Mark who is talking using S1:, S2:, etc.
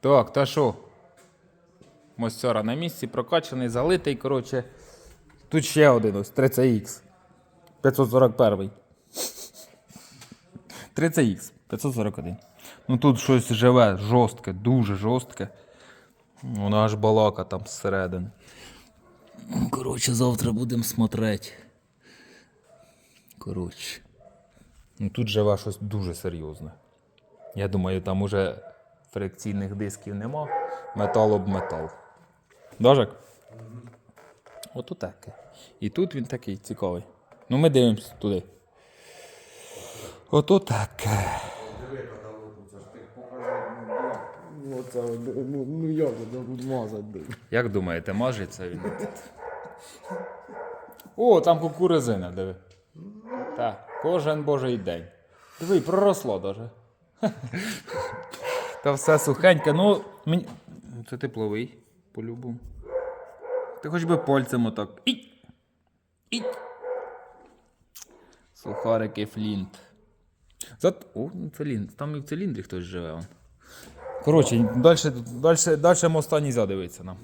S1: Так, та що? Мостера на місці, прокачаний, залитий, коротше. Тут ще один ось 30Х. 541. 30Х, 541. Ну тут щось живе, жорстке, дуже жорстке. Воно аж балака там зсередини. Коротше, завтра будемо смотреть. Коротше. Ну тут живе щось дуже серйозне. Я думаю, там уже фрикційних дисків нема. Метал об метал. Дожик? Ото таке. І тут він такий цікавий. Ну ми дивимося туди. Ото таке.
S2: Ну, ну, як буде?
S1: Як думаєте, мажеться він? О, там кукурузина, диви. Так, кожен божий день. Диви, проросло даже. Та все сухеньке, ну. Мені... Це тепловий, по-любому. Ти хоч би пальцем отак. Іть! Іть! Сухарики флінт. Зат... О, це циліндр. Там і в циліндрі хтось живе. Коротше, далі, далі, далі моста не задивиться нам.